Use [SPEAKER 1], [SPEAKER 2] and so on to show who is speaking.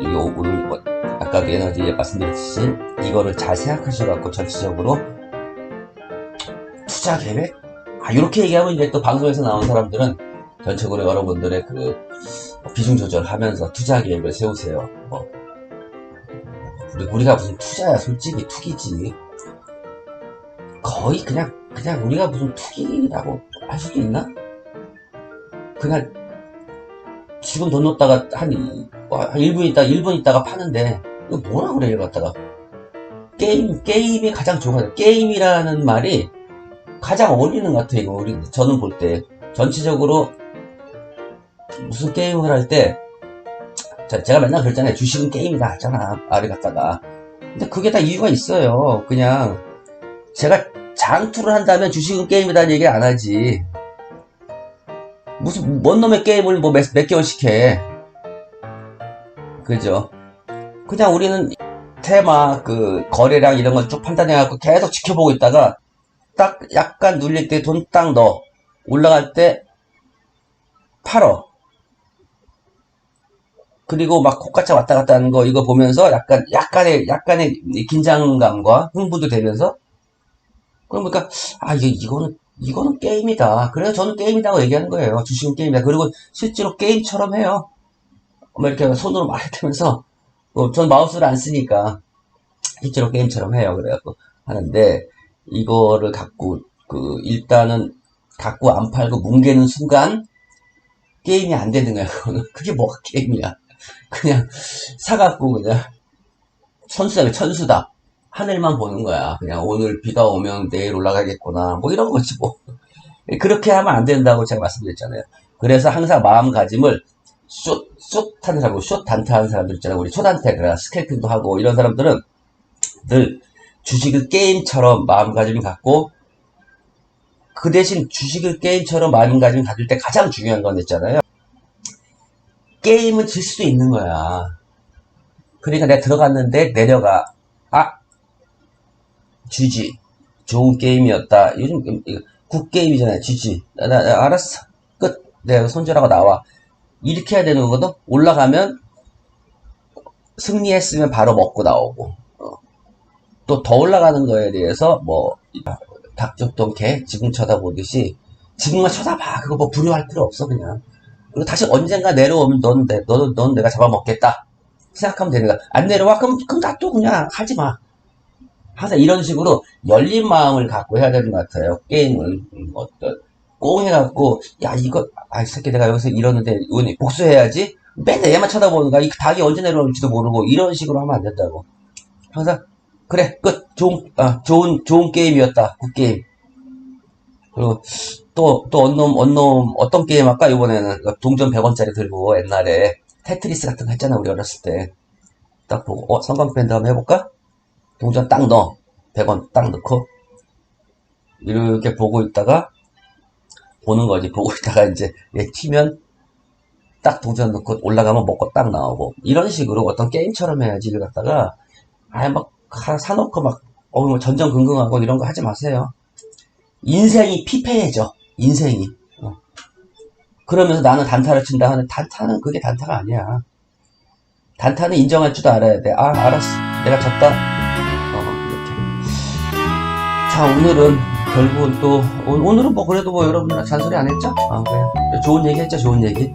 [SPEAKER 1] 이 오늘 뭐 아까도 에너지 말씀드렸듯이 이거를 잘 생각하셔갖고 전체적으로 투자 계획? 아 이렇게 얘기하면 이제 또 방송에서 나온 사람들은 전체적으로 여러분들의 그 비중 조절하면서 투자 계획을 세우세요. 뭐 우리, 우리가 무슨 투자야 솔직히 투기지. 거의 그냥 그냥 우리가 무슨 투기라고 할 수도 있나? 그냥 지금 돈 와, 한 1분 있다가 1분 있다가 파는데 이거 뭐라 그래 이거 갖다가 게임 게임이 가장 좋은 거. 게임이라는 말이 가장 어울리는 것 같아요. 이거 우리 저는 볼 때 전체적으로 무슨 게임을 할 때 제가 맨날 그랬잖아요. 주식은 게임이다 하잖아. 말을 갖다가 근데 그게 다 이유가 있어요. 그냥 제가 장투를 한다면 주식은 게임이다는 얘기 안 하지. 무슨 뭔 놈의 게임을 뭐 몇 개월씩 해. 그죠? 그냥 우리는 테마 그 거래량 이런 걸 쭉 판단해 갖고 계속 지켜보고 있다가 딱 약간 눌릴 때 돈 딱 넣어. 올라갈 때 팔어. 그리고 막 코까지 왔다 갔다 하는 거 이거 보면서 약간 약간의 약간의 이 긴장감과 흥분도 되면서 그러니까 아 이게 이거는 이거는 게임이다. 그래서 저는 게임이라고 얘기하는 거예요. 주식은 게임이다. 그리고 실제로 게임처럼 해요. 뭐 이렇게 손으로 막 해대면서 뭐, 전 마우스를 안 쓰니까 실제로 게임처럼 해요. 그래갖고 하는데 이거를 갖고 그 일단은 갖고 안 팔고 뭉개는 순간 게임이 안 되는 거야. 그거는 그게 뭐가 게임이야? 그냥 사갖고 그냥 천수다 천수다 하늘만 보는 거야. 그냥 오늘 비가 오면 내일 올라가겠구나 뭐 이런 거지 뭐 그렇게 하면 안 된다고 제가 말씀드렸잖아요. 그래서 항상 마음가짐을 숏, 숏 하는 사람, 숏 단타 하는 사람들 있잖아요. 우리 그래, 스케이팅도 하고, 이런 사람들은 늘 주식을 게임처럼 마음가짐을 갖고, 그 대신 주식을 게임처럼 마음가짐을 가질 때 가장 중요한 건 있잖아요. 게임은 질 수도 있는 거야. 그러니까 내가 들어갔는데 내려가. 아! 쥐지. 좋은 게임이었다. 요즘, 굿게임이잖아요. 나, 나, 나 알았어. 끝. 내가 손절하고 나와. 이렇게 해야 되는 거거든? 올라가면, 승리했으면 바로 먹고 나오고, 또더 올라가는 거에 대해서, 뭐, 닭죽동 개, 지붕 쳐다보듯이, 지붕만 쳐다봐. 그거 뭐 불효할 필요 없어, 그냥. 그리고 다시 언젠가 내려오면 넌, 내, 너, 넌 내가 잡아먹겠다. 생각하면 거야. 안 내려와? 그럼, 그럼 나 또 그냥 하지 마. 항상 이런 식으로 열린 마음을 갖고 해야 되는 것 같아요. 게임을. 음, 어떤. 꽁 해갖고, 야, 이거, 아, 이 새끼 내가 여기서 이러는데, 이건 복수해야지? 맨날 얘만 쳐다보는 거야. 이 닭이 언제 내려올지도 모르고, 이런 식으로 하면 안 된다고. 항상, 그래, 끝. 좋은, 아, 좋은, 좋은 게임이었다. 굿 게임. 그리고, 또, 또, 언놈, 언놈, 어떤 게임 할까? 이번에는 그 동전 100원짜리 들고, 옛날에, 테트리스 같은 거 했잖아, 우리 어렸을 때. 딱 보고, 어, 성광 밴드 한번 해볼까? 동전 딱 넣어. 100원 딱 넣고, 이렇게 보고 있다가, 보는 거지. 보고 있다가 이제 얘 튀면 딱 동전 넣고 올라가면 먹고 딱 나오고 이런 식으로 어떤 게임처럼 해야지 이를 갖다가 아예 막 사놓고 막 어, 뭐 전전긍긍하고 이런 거 하지 마세요. 인생이 피폐해져. 인생이. 어. 그러면서 나는 단타를 친다 하는 단타는 그게 단타가 아니야. 단타는 인정할 줄도 알아야 돼. 아 알았어. 내가 졌다. 어, 이렇게. 자 오늘은 결국은 또 오- 오늘은 뭐 그래도 뭐 여러분이랑 잔소리 안 했죠? 아 그래. 좋은 얘기 했죠? 좋은 얘기